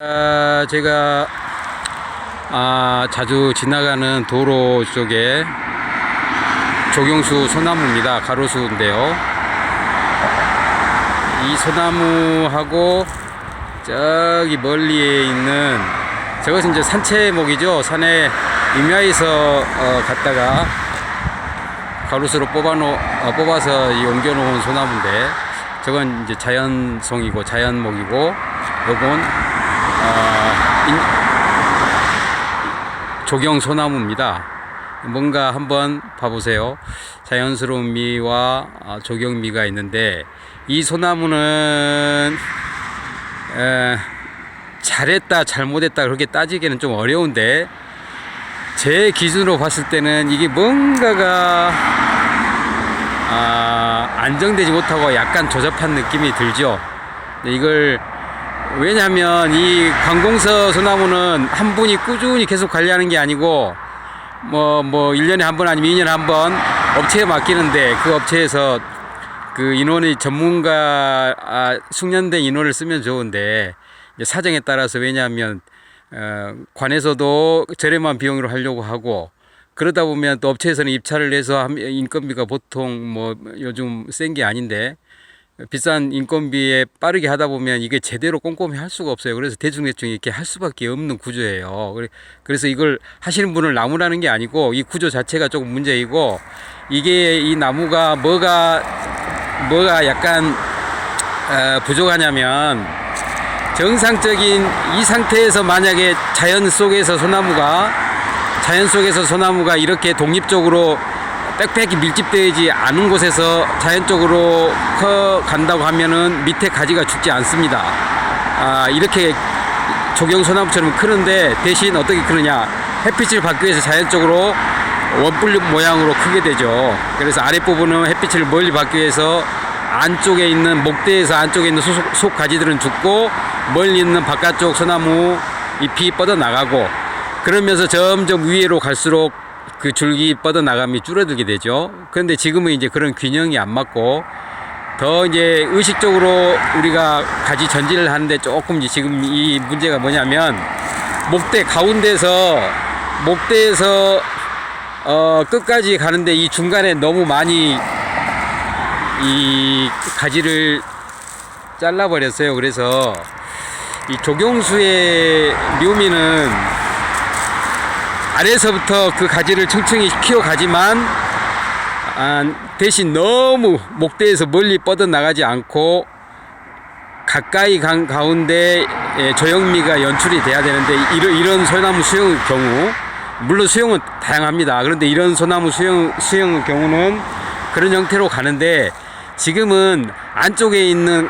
아, 제가 아, 자주 지나가는 도로 쪽에 조경수 소나무입니다. 가로수인데요. 이 소나무하고 저기 멀리에 있는 저것은 이제 산채목이죠. 산에 임야에서 어, 갔다가 가로수로 뽑아놓, 어, 뽑아서 이 옮겨놓은 소나무인데 저건 이제 자연송이고 자연목이고 요건 어, 인- 조경 소나무입니다. 뭔가 한번 봐보세요. 자연스러운 미와 아, 조경미가 있는데 이 소나무는 에, 잘했다 잘못했다 그렇게 따지기는 좀 어려운데 제 기준으로 봤을 때는 이게 뭔가가 아, 안정되지 못하고 약간 조잡한 느낌이 들죠. 이걸 왜냐하면 이 관공서 소나무는 한 분이 꾸준히 계속 관리하는 게 아니고 뭐, 뭐, 1년에 한 번 아니면 2년에 한 번 업체에 맡기는데 그 업체에서 그 인원이 전문가, 아, 숙련된 인원을 쓰면 좋은데 사정에 따라서 왜냐하면 어, 관에서도 저렴한 비용으로 하려고 하고 그러다 보면 또 업체에서는 입찰을 해서 한- 인건비가 보통 뭐 요즘 센 게 아닌데 비싼 인건비에 빠르게 하다 보면 이게 제대로 꼼꼼히 할 수가 없어요. 그래서 대중대중 이렇게 할 수밖에 없는 구조예요. 그래- 그래서 이걸 하시는 분을 나무라는 게 아니고 이 구조 자체가 조금 문제이고 이게 이 나무가 뭐가 뭐가 약간 어, 부족하냐면 정상적인 이 상태에서 만약에 자연 속에서 소나무가 자연 속에서 소나무가 이렇게 독립적으로 빽빽이 밀집되지 않은 곳에서 자연적으로 커 간다고 하면은 밑에 가지가 죽지 않습니다. 아, 이렇게 조경 소나무처럼 크는데 대신 어떻게 크느냐 햇빛을 받기 위해서 자연적으로 원뿔 모양으로 크게 되죠. 그래서 아랫부분은 햇빛을 멀리 받기 위해서 안쪽에 있는 목대에서 안쪽에 있는 속, 속 가지들은 죽고 멀리 있는 바깥쪽 소나무 잎이 뻗어 나가고 그러면서 점점 위로 갈수록 그 줄기 뻗어 나감이 줄어들게 되죠. 그런데 지금은 이제 그런 균형이 안 맞고 더 이제 의식적으로 우리가 가지 전진을 하는데 조금 지금 이 문제가 뭐냐면 목대 가운데서 목대에서 어 끝까지 가는데 이 중간에 너무 많이 이 가지를 잘라 버렸어요. 그래서 이 조경수의 묘미는 아래서부터 그 가지를 층층이 키워가지만 아, 대신 너무 목대에서 멀리 뻗어 나가지 않고 가까이 간 가운데 예, 조형미가 연출이 돼야 되는데 이런, 이런 소나무 수영의 경우 물론 수영은 다양합니다. 그런데 이런 소나무 수영 수영의 경우는 그런 형태로 가는데 지금은 안쪽에 있는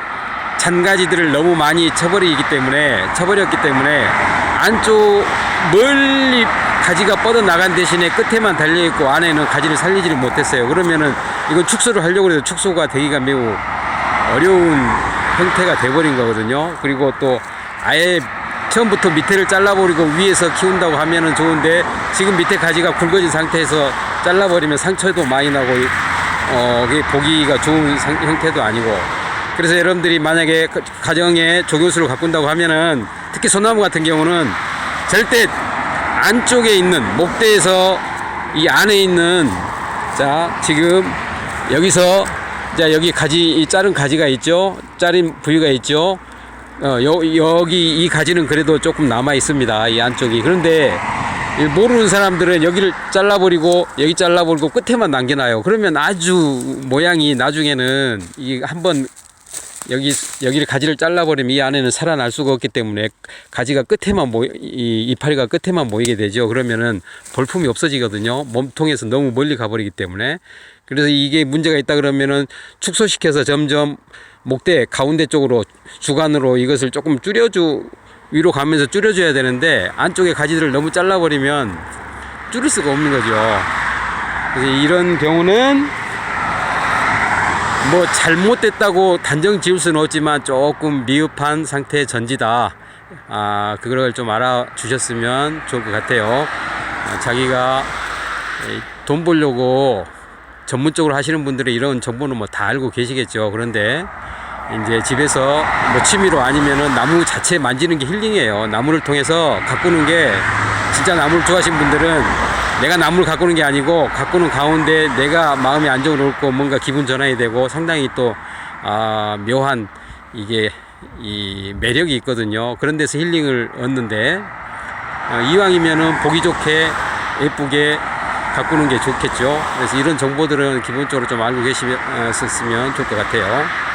잔가지들을 너무 많이 쳐버리기 때문에 쳐버렸기 때문에 안쪽 멀리 가지가 뻗어 나간 대신에 끝에만 달려 있고 안에는 가지를 살리지를 못했어요. 그러면은 이건 축소를 하려고 해도 축소가 되기가 매우 어려운 형태가 돼버린 거거든요. 그리고 또 아예 처음부터 밑에를 잘라버리고 위에서 키운다고 하면은 좋은데 지금 밑에 가지가 굵어진 상태에서 잘라버리면 상처도 많이 나고 어, 보기가 좋은 상- 형태도 아니고 그래서 여러분들이 만약에 가- 가정에 조교수를 가꾼다고 하면은 특히 소나무 같은 경우는 절대 안쪽에 있는 목대에서 이 안에 있는 자 지금 여기서 자 여기 가지 이 자른 가지가 있죠? 자른 부위가 있죠? 어, 여, 여기 이 가지는 그래도 조금 남아 있습니다 이 안쪽이. 그런데 이 모르는 사람들은 여기를 잘라버리고 여기 잘라버리고 끝에만 남겨놔요? 그러면 아주 모양이 나중에는 이 한번 여기 여기를 가지를 잘라버리면 이 안에는 살아날 수가 없기 때문에 가지가 끝에만 모이 이 이파리가 끝에만 모이게 되죠. 그러면은 볼품이 없어지거든요. 몸통에서 너무 멀리 가버리기 때문에 그래서 이게 문제가 있다 그러면은 축소시켜서 점점 목대 가운데 쪽으로 주간으로 이것을 조금 줄여주 위로 가면서 줄여줘야 되는데 안쪽에 가지들을 너무 잘라버리면 줄일 수가 없는 거죠. 그래서 이런 경우는 뭐 잘못됐다고 단정 지을 수는 없지만 조금 미흡한 상태의 전지다. 아, 그걸 좀 알아주셨으면 좋을 것 같아요. 아, 자기가 이, 돈 벌려고 전문적으로 하시는 분들은 이런 정보는 뭐 다 알고 계시겠죠. 그런데 이제 집에서 뭐 취미로 아니면은 나무 자체 만지는 게 힐링이에요. 나무를 통해서 가꾸는 게 진짜 나무를 좋아하시는 분들은 내가 나무를 가꾸는 게 아니고 가꾸는 가운데 내가 마음의 안정을 얻고 뭔가 기분 전환이 되고 상당히 또 아, 묘한 이게 이 매력이 있거든요. 그런 데서 힐링을 얻는데 어, 이왕이면은 보기 좋게 예쁘게 가꾸는 게 좋겠죠. 그래서 이런 정보들은 기본적으로 좀 알고 계시면 어, 썼으면 좋을 것 같아요.